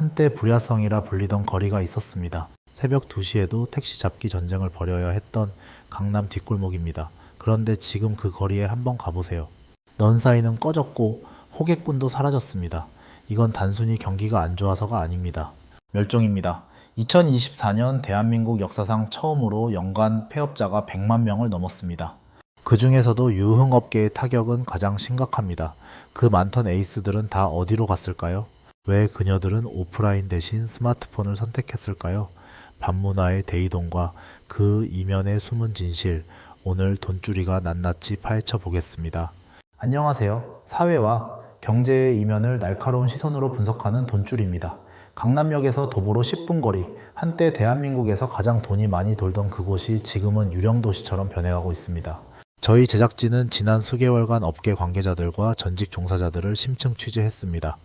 한때 불야성이라 불리던 거리가 있었습니다. 새벽 2시에도 택시 잡기 전쟁을 벌여야 했던 강남 뒷골목입니다. 그런데 지금 그 거리에 한번 가보세요. 넌 사이는 꺼졌고 호객꾼도 사라졌습니다. 이건 단순히 경기가 안 좋아서가 아닙니다. 멸종입니다. 2024년 대한민국 역사상 처음으로 연간 폐업자가 100만 명을 넘었습니다. 그 중에서도 유흥업계의 타격은 가장 심각합니다. 그 많던 에이스들은 다 어디로 갔을까요? 왜 그녀들은 오프라인 대신 스마트폰을 선택했을까요? 반문화의 대이동과 그 이면의 숨은 진실, 오늘 돈줄이가 낱낱이 파헤쳐 보겠습니다. 안녕하세요. 사회와 경제의 이면을 날카로운 시선으로 분석하는 돈줄입니다. 강남역에서 도보로 10분 거리, 한때 대한민국에서 가장 돈이 많이 돌던 그곳이 지금은 유령도시처럼 변해가고 있습니다. 저희 제작진은 지난 수개월간 업계 관계자들과 전직 종사자들을 심층 취재했습니다.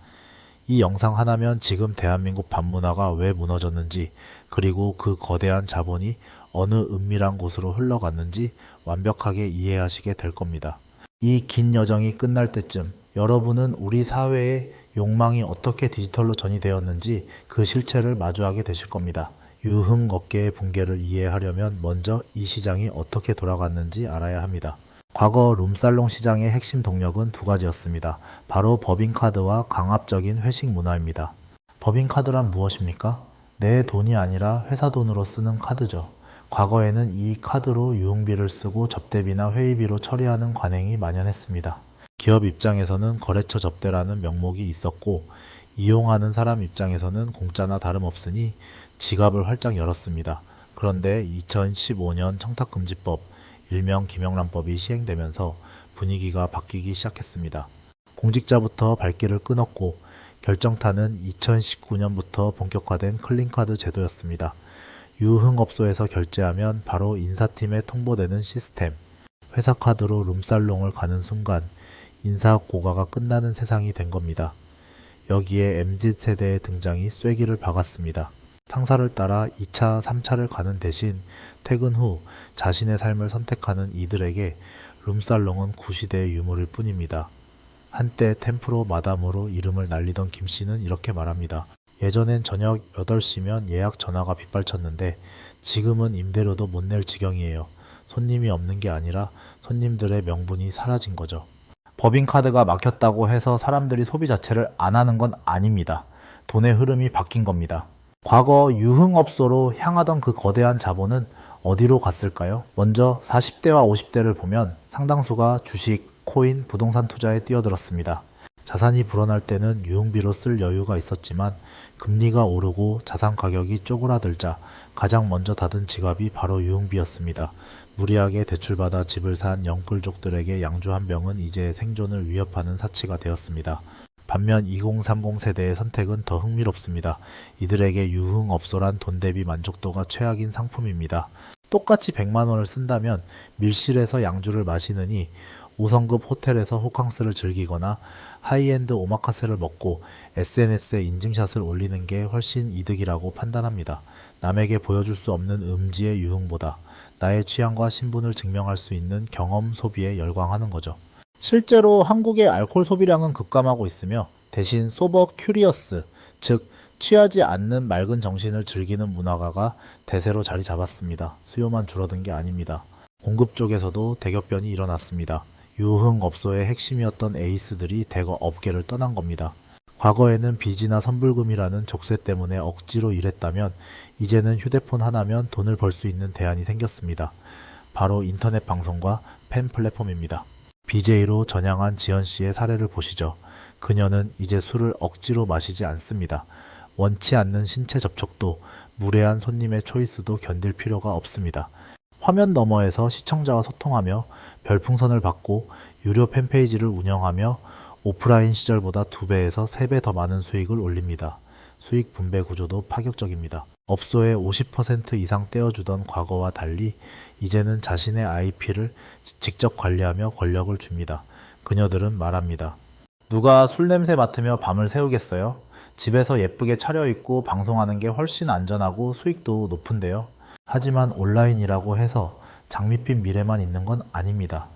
이 영상 하나면 지금 대한민국 반문화가 왜 무너졌는지, 그리고 그 거대한 자본이 어느 은밀한 곳으로 흘러갔는지 완벽하게 이해하시게 될 겁니다. 이 긴 여정이 끝날 때쯤 여러분은 우리 사회의 욕망이 어떻게 디지털로 전이되었는지 그 실체를 마주하게 되실 겁니다. 유흥 업계의 붕괴를 이해하려면 먼저 이 시장이 어떻게 돌아갔는지 알아야 합니다. 과거 룸살롱 시장의 핵심 동력은 두 가지였습니다. 바로 법인카드와 강압적인 회식 문화입니다. 법인카드란 무엇입니까? 내 돈이 아니라 회사 돈으로 쓰는 카드죠. 과거에는 이 카드로 유흥비를 쓰고 접대비나 회의비로 처리하는 관행이 만연했습니다. 기업 입장에서는 거래처 접대라는 명목이 있었고 이용하는 사람 입장에서는 공짜나 다름없으니 지갑을 활짝 열었습니다. 그런데 2015년 청탁금지법, 일명 김영란법이 시행되면서 분위기가 바뀌기 시작했습니다. 공직자부터 발길을 끊었고 결정타는 2019년부터 본격화된 클린카드 제도였습니다. 유흥업소에서 결제하면 바로 인사팀에 통보되는 시스템. 회사 카드로 룸살롱을 가는 순간 인사 고가가 끝나는 세상이 된 겁니다. 여기에 MZ 세대의 등장이 쐐기를 박았습니다. 탕사를 따라 2차, 3차를 가는 대신 퇴근 후 자신의 삶을 선택하는 이들에게 룸살롱은 구시대의 유물일 뿐입니다. 한때 템프로 마담으로 이름을 날리던 김 씨는 이렇게 말합니다. 예전엔 저녁 8시면 예약 전화가 빗발쳤는데 지금은 임대료도 못 낼 지경이에요. 손님이 없는 게 아니라 손님들의 명분이 사라진 거죠. 법인카드가 막혔다고 해서 사람들이 소비 자체를 안 하는 건 아닙니다. 돈의 흐름이 바뀐 겁니다. 과거 유흥업소로 향하던 그 거대한 자본은 어디로 갔을까요? 먼저 40대와 50대를 보면 상당수가 주식, 코인, 부동산 투자에 뛰어들었습니다. 자산이 불어날 때는 유흥비로 쓸 여유가 있었지만 금리가 오르고 자산 가격이 쪼그라들자 가장 먼저 닫은 지갑이 바로 유흥비였습니다. 무리하게 대출받아 집을 산 영끌족들에게 양주 한 병은 이제 생존을 위협하는 사치가 되었습니다. 반면 2030 세대의 선택은 더 흥미롭습니다. 이들에게 유흥업소란 돈 대비 만족도가 최악인 상품입니다. 똑같이 100만 원을 쓴다면 밀실에서 양주를 마시느니 5성급 호텔에서 호캉스를 즐기거나 하이엔드 오마카세를 먹고 SNS에 인증샷을 올리는 게 훨씬 이득이라고 판단합니다. 남에게 보여줄 수 없는 음지의 유흥보다 나의 취향과 신분을 증명할 수 있는 경험 소비에 열광하는 거죠. 실제로 한국의 알코올 소비량은 급감하고 있으며 대신 소버 큐리어스, 즉 취하지 않는 맑은 정신을 즐기는 문화가가 대세로 자리 잡았습니다. 수요만 줄어든 게 아닙니다. 공급 쪽에서도 대격변이 일어났습니다. 유흥 업소의 핵심이었던 에이스들이 대거 업계를 떠난 겁니다. 과거에는 빚이나 선불금이라는 족쇄 때문에 억지로 일했다면 이제는 휴대폰 하나면 돈을 벌 수 있는 대안이 생겼습니다. 바로 인터넷 방송과 팬 플랫폼입니다. BJ로 전향한 지연 씨의 사례를 보시죠. 그녀는 이제 술을 억지로 마시지 않습니다. 원치 않는 신체 접촉도 무례한 손님의 초이스도 견딜 필요가 없습니다. 화면 너머에서 시청자와 소통하며 별풍선을 받고 유료 팬페이지를 운영하며 오프라인 시절보다 2배에서 3배 더 많은 수익을 올립니다. 수익 분배 구조도 파격적입니다. 업소의 50% 이상 떼어주던 과거와 달리 이제는 자신의 IP를 직접 관리하며 권력을 줍니다. 그녀들은 말합니다. 누가 술 냄새 맡으며 밤을 새우겠어요? 집에서 예쁘게 차려입고 방송하는 게 훨씬 안전하고 수익도 높은데요. 하지만 온라인이라고 해서 장밋빛 미래만 있는 건 아닙니다.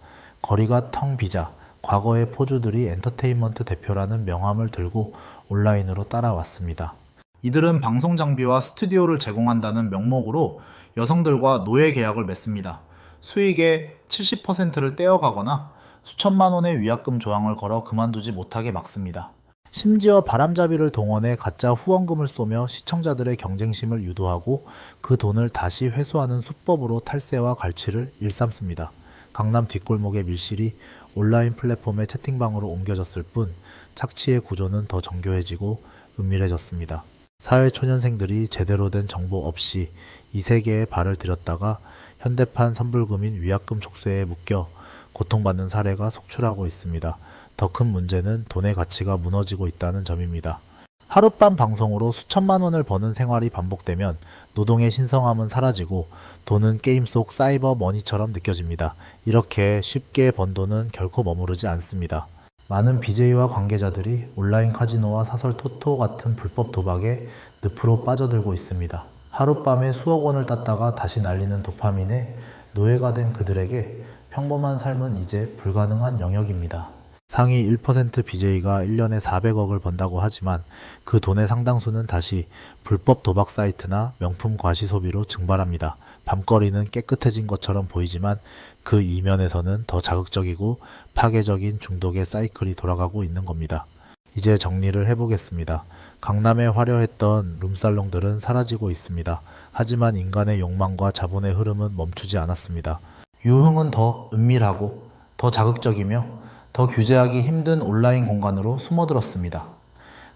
거리가 텅 비자 과거의 포주들이 엔터테인먼트 대표라는 명함을 들고 온라인으로 따라왔습니다. 이들은 방송 장비와 스튜디오를 제공한다는 명목으로 여성들과 노예 계약을 맺습니다. 수익의 70%를 떼어가거나 수천만 원의 위약금 조항을 걸어 그만두지 못하게 막습니다. 심지어 바람잡이를 동원해 가짜 후원금을 쏘며 시청자들의 경쟁심을 유도하고 그 돈을 다시 회수하는 수법으로 탈세와 갈취를 일삼습니다. 강남 뒷골목의 밀실이 온라인 플랫폼의 채팅방으로 옮겨졌을 뿐 착취의 구조는 더 정교해지고 은밀해졌습니다. 사회초년생들이 제대로 된 정보 없이 이 세계에 발을 들였다가 현대판 선불금인 위약금 촉수에 묶여 고통받는 사례가 속출하고 있습니다. 더 큰 문제는 돈의 가치가 무너지고 있다는 점입니다. 하룻밤 방송으로 수천만 원을 버는 생활이 반복되면 노동의 신성함은 사라지고 돈은 게임 속 사이버 머니처럼 느껴집니다. 이렇게 쉽게 번 돈은 결코 머무르지 않습니다. 많은 BJ와 관계자들이 온라인 카지노와 사설 토토 같은 불법 도박에 늪으로 빠져들고 있습니다. 하룻밤에 수억 원을 땄다가 다시 날리는 도파민에 노예가 된 그들에게 평범한 삶은 이제 불가능한 영역입니다. 상위 1% BJ가 1년에 400억을 번다고 하지만 그 돈의 상당수는 다시 불법 도박 사이트나 명품 과시 소비로 증발합니다. 밤거리는 깨끗해진 것처럼 보이지만 그 이면에서는 더 자극적이고 파괴적인 중독의 사이클이 돌아가고 있는 겁니다. 이제 정리를 해보겠습니다. 강남에 화려했던 룸살롱들은 사라지고 있습니다. 하지만 인간의 욕망과 자본의 흐름은 멈추지 않았습니다. 유흥은 더 은밀하고 더 자극적이며 더 규제하기 힘든 온라인 공간으로 숨어들었습니다.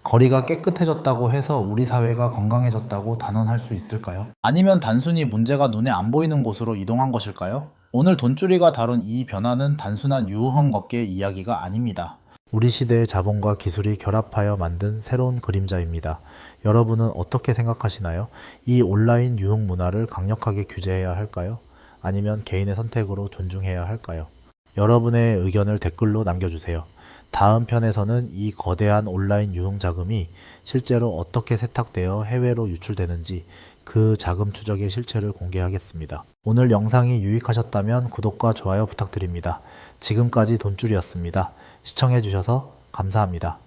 거리가 깨끗해졌다고 해서 우리 사회가 건강해졌다고 단언할 수 있을까요? 아니면 단순히 문제가 눈에 안 보이는 곳으로 이동한 것일까요? 오늘 돈줄이가 다룬 이 변화는 단순한 유흥 걷기의 이야기가 아닙니다. 우리 시대의 자본과 기술이 결합하여 만든 새로운 그림자입니다. 여러분은 어떻게 생각하시나요? 이 온라인 유흥 문화를 강력하게 규제해야 할까요? 아니면 개인의 선택으로 존중해야 할까요? 여러분의 의견을 댓글로 남겨주세요. 다음 편에서는 이 거대한 온라인 유흥 자금이 실제로 어떻게 세탁되어 해외로 유출되는지 그 자금 추적의 실체를 공개하겠습니다. 오늘 영상이 유익하셨다면 구독과 좋아요 부탁드립니다. 지금까지 돈줄이었습니다. 시청해주셔서 감사합니다.